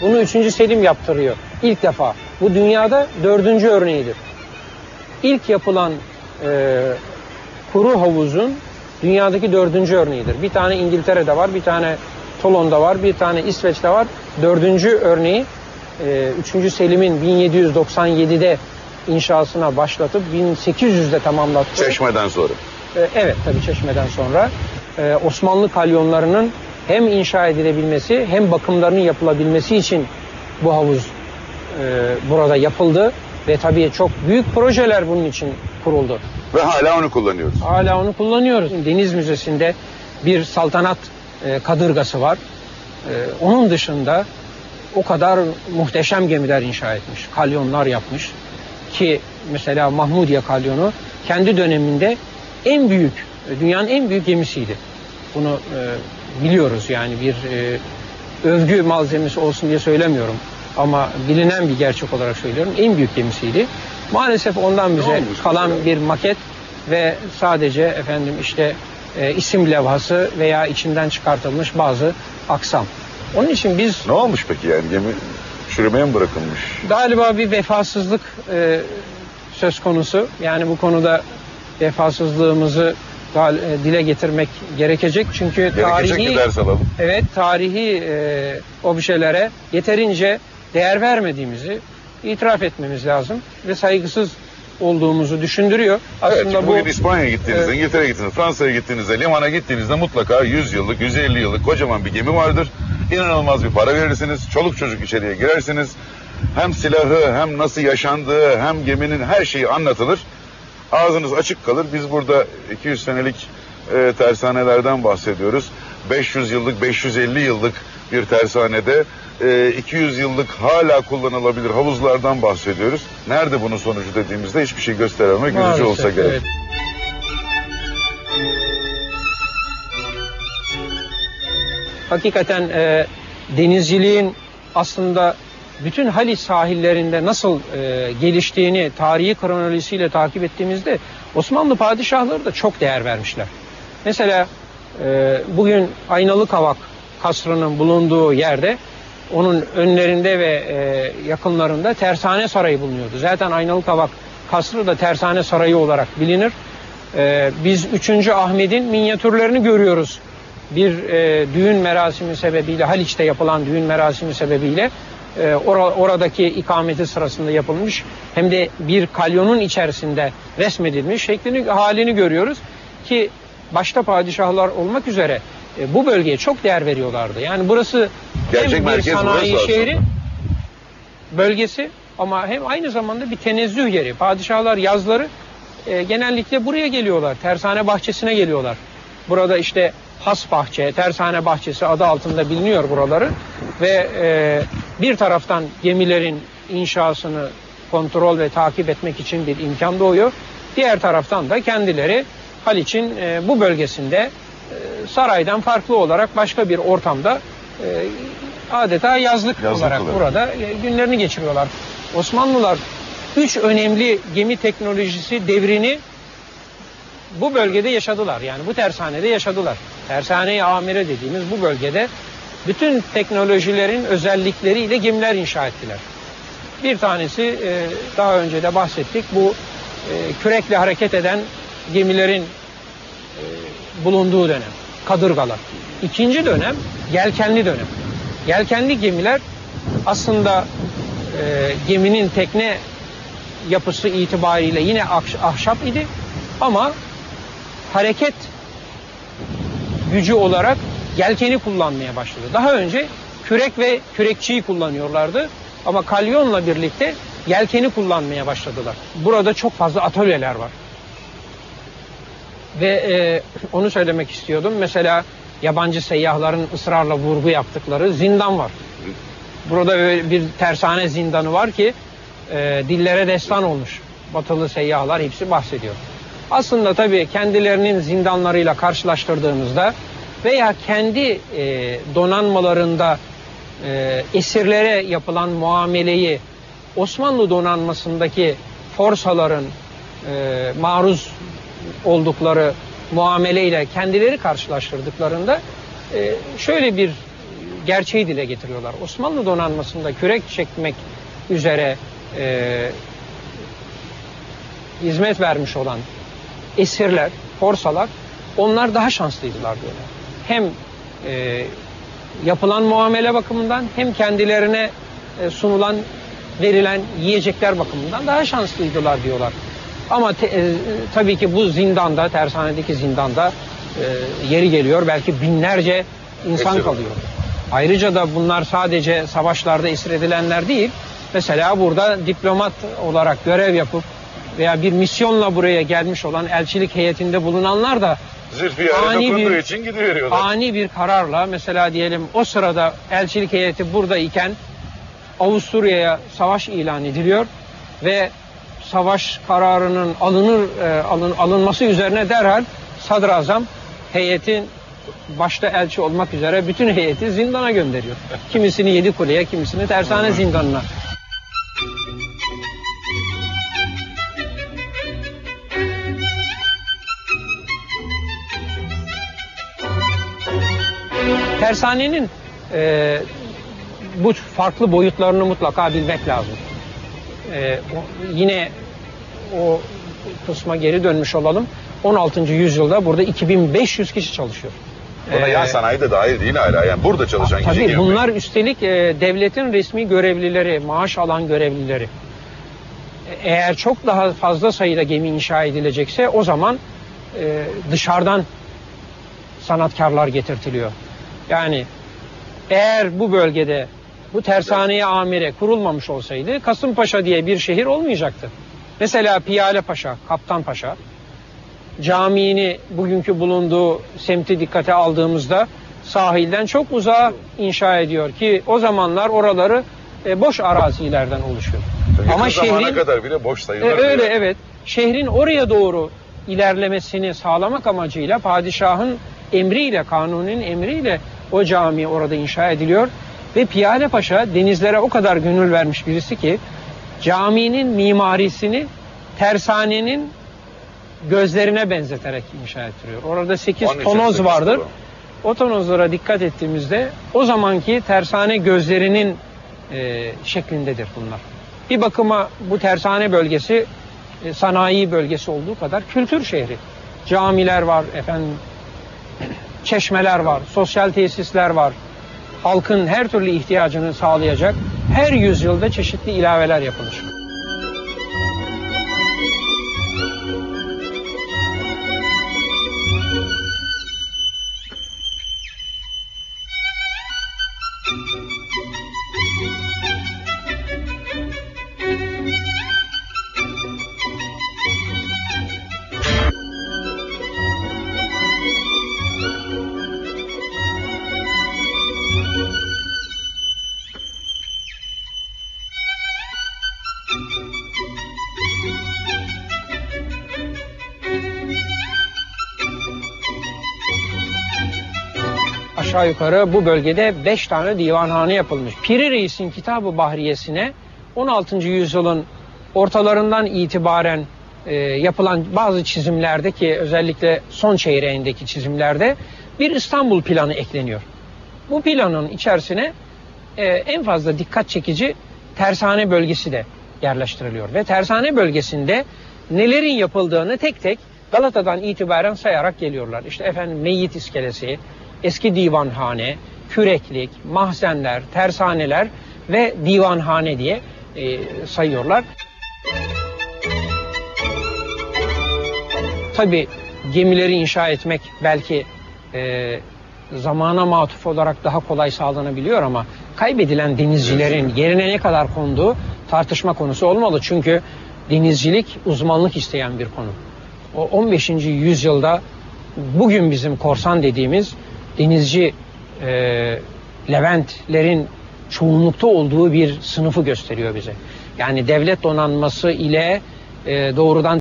Bunu 3. Selim yaptırıyor ilk defa. Bu dünyada dördüncü örneğidir. İlk yapılan e, kuru havuzun dünyadaki dördüncü örneğidir. Bir tane İngiltere'de var, bir tane Tolon'da var, bir tane İsveç'te var. Dördüncü örneği e, 3. Selim'in 1797'de inşasına başlatıp 1800'de tamamlattı. Çeşmeden sonra. E, Evet tabii Çeşme'den sonra e, Osmanlı kalyonlarının hem inşa edilebilmesi hem bakımlarının yapılabilmesi için bu havuz e, burada yapıldı ve tabii çok büyük projeler bunun için kuruldu. Ve hala onu kullanıyoruz. Hala onu kullanıyoruz. Deniz Müzesi'nde bir saltanat e, kadırgası var. E, onun dışında o kadar muhteşem gemiler inşa etmiş, kalyonlar yapmış ki mesela Mahmudiye kalyonu kendi döneminde en büyük, dünyanın en büyük gemisiydi. Bunu e, biliyoruz yani bir e, övgü malzemesi olsun diye söylemiyorum ama bilinen bir gerçek olarak söylüyorum. En büyük gemisiydi. Maalesef ondan bize kalan mesela? bir maket ve sadece efendim işte e, isim levhası veya içinden çıkartılmış bazı aksam. Onun için biz Ne olmuş peki yani gemi çürümeye mi bırakılmış? galiba bir vefasızlık e, söz konusu. Yani bu konuda vefasızlığımızı dile getirmek gerekecek. Çünkü Gerekecek tarihi ders alalım. evet tarihi e, objelere yeterince değer vermediğimizi itiraf etmemiz lazım ve saygısız olduğumuzu düşündürüyor. Evet, Aslında bu bugün İspanya'ya gittiğinizde, Evet. İngiltere'ye gittiğinizde, Fransa'ya gittiğinizde, limana gittiğinizde mutlaka 100 yıllık, 150 yıllık kocaman bir gemi vardır. İnanılmaz bir para verirsiniz, çoluk çocuk içeriye girersiniz. Hem silahı, hem nasıl yaşandığı, hem geminin her şeyi anlatılır. Ağzınız açık kalır. Biz burada 200 senelik e, tersanelerden bahsediyoruz. 500 yıllık, 550 yıllık bir tersanede e, 200 yıllık hala kullanılabilir havuzlardan bahsediyoruz. Nerede bunun sonucu dediğimizde hiçbir şey gösterememek üzücü olsa gerek. evet. Hakikaten e, denizciliğin aslında bütün Haliç sahillerinde nasıl e, geliştiğini tarihi kronolojisiyle takip ettiğimizde Osmanlı padişahları da çok değer vermişler. Mesela e, bugün Aynalı Kavak kasrının bulunduğu yerde onun önlerinde ve e, yakınlarında Tersane Sarayı bulunuyordu. Zaten Aynalı Kavak kasrı da Tersane Sarayı olarak bilinir. E, biz 3. Ahmet'in minyatürlerini görüyoruz. Bir e, düğün merasimi sebebiyle, Haliç'te yapılan düğün merasimi sebebiyle e, ora- oradaki ikameti sırasında yapılmış hem de bir kalyonun içerisinde resmedilmiş şeklini halini görüyoruz ki başta padişahlar olmak üzere e, bu bölgeye çok değer veriyorlardı. Yani burası Gerçek hem bir merkez sanayi şehri bölgesi ama hem aynı zamanda bir tenezzüh yeri. Padişahlar yazları e, genellikle buraya geliyorlar. Tersane bahçesine geliyorlar. Burada işte has bahçe, tersane bahçesi adı altında biliniyor buraları. Ve e, bir taraftan gemilerin inşasını kontrol ve takip etmek için bir imkan doğuyor. Diğer taraftan da kendileri Haliç'in e, bu bölgesinde e, saraydan farklı olarak başka bir ortamda e, adeta yazlık, Yazlık olarak olarak. burada e, günlerini geçiriyorlar. Osmanlılar üç önemli gemi teknolojisi devrini bu bölgede yaşadılar. Yani bu tersanede yaşadılar. Tersane-i amire dediğimiz bu bölgede bütün teknolojilerin özellikleriyle gemiler inşa ettiler. Bir tanesi e, daha önce de bahsettik. Bu e, kürekle hareket eden gemilerin e, bulunduğu dönem. Kadırgalar. İkinci dönem yelkenli dönem. Yelkenli gemiler aslında e, geminin tekne yapısı itibariyle yine ahş- ahşap idi ama hareket gücü olarak yelkeni kullanmaya başladı. Daha önce kürek ve kürekçiyi kullanıyorlardı ama kalyonla birlikte yelkeni kullanmaya başladılar. Burada çok fazla atölyeler var. Ve e, onu söylemek istiyordum. Mesela yabancı seyyahların ısrarla vurgu yaptıkları zindan var. Burada bir tersane zindanı var ki e, dillere destan olmuş. Batılı seyyahlar hepsi bahsediyor. Aslında tabii kendilerinin zindanlarıyla karşılaştırdığımızda veya kendi e, donanmalarında e, esirlere yapılan muameleyi Osmanlı donanmasındaki forsaların e, maruz oldukları muameleyle kendileri karşılaştırdıklarında e, şöyle bir gerçeği dile getiriyorlar. Osmanlı donanmasında kürek çekmek üzere e, hizmet vermiş olan esirler, forsalar onlar daha şanslıydılar diyorlar. Hem e, yapılan muamele bakımından hem kendilerine e, sunulan verilen yiyecekler bakımından daha şanslıydılar diyorlar. Ama te- e, tabii ki bu zindanda, tersanedeki zindanda e, yeri geliyor belki binlerce insan Esir kalıyor. Ayrıca da bunlar sadece savaşlarda esir edilenler değil. Mesela burada diplomat olarak görev yapıp veya bir misyonla buraya gelmiş olan elçilik heyetinde bulunanlar da Zülfiyar'a Ani dokunduğu bir- için gidiveriyorlar. ani bir kararla mesela diyelim o sırada elçilik heyeti burada iken Avusturya'ya savaş ilan ediliyor ve savaş kararının alınır e, alın, alınması üzerine derhal sadrazam heyetin başta elçi olmak üzere bütün heyeti zindana gönderiyor. Kimisini yedi kuleye, kimisini tersane zindanına. Tersanenin e, bu farklı boyutlarını mutlaka bilmek lazım. E, o- yine o kısma geri dönmüş olalım. 16. yüzyılda burada 2500 kişi çalışıyor. Buna Ee, yan sanayi de dahil değil hala. Yani burada çalışan kişi Tabii bunlar üstelik e, devletin resmi görevlileri, maaş alan görevlileri. E, Eğer çok daha fazla sayıda gemi inşa edilecekse o zaman e, dışarıdan sanatkarlar getirtiliyor. Yani eğer bu bölgede bu tersaneye amire kurulmamış olsaydı Kasımpaşa diye bir şehir olmayacaktı. Mesela Piyale Paşa, Kaptan Paşa camini bugünkü bulunduğu semti dikkate aldığımızda sahilden çok uzağa inşa ediyor ki o zamanlar oraları e, boş arazilerden oluşuyor. Yakın Ama şehrin kadar bile boş e, sayılır. öyle diyor. evet. Şehrin oraya doğru ilerlemesini sağlamak amacıyla padişahın emriyle, kanunun emriyle o cami orada inşa ediliyor. Ve Piyale Paşa denizlere o kadar gönül vermiş birisi ki caminin mimarisini tersanenin gözlerine benzeterek inşa ettiriyor. Orada 8 Onun için tonoz vardır. O tonozlara dikkat ettiğimizde o zamanki tersane gözlerinin e, şeklindedir bunlar. Bir bakıma bu tersane bölgesi e, sanayi bölgesi olduğu kadar kültür şehri. Camiler var, efendim çeşmeler var, sosyal tesisler var. Halkın her türlü ihtiyacını sağlayacak her yüzyılda çeşitli ilaveler yapılır. Aşağı yukarı bu bölgede 5 tane divanhane yapılmış. Piri Reis'in Kitabı Bahriyesine 16. yüzyılın ortalarından itibaren e, yapılan bazı çizimlerde ki özellikle son çeyreğindeki çizimlerde bir İstanbul planı ekleniyor. Bu planın içerisine e, en fazla dikkat çekici tersane bölgesi de yerleştiriliyor. Ve tersane bölgesinde nelerin yapıldığını tek tek Galata'dan itibaren sayarak geliyorlar. İşte efendim Meyyit iskelesi, eski divanhane, küreklik, mahzenler, tersaneler ve divanhane diye e, sayıyorlar. Tabi gemileri inşa etmek belki e, zamana matuf olarak daha kolay sağlanabiliyor ama kaybedilen denizcilerin yerine ne kadar konduğu tartışma konusu olmalı. Çünkü denizcilik uzmanlık isteyen bir konu. O 15. yüzyılda bugün bizim korsan dediğimiz denizci e, Leventlerin çoğunlukta olduğu bir sınıfı gösteriyor bize. Yani devlet donanması ile e, doğrudan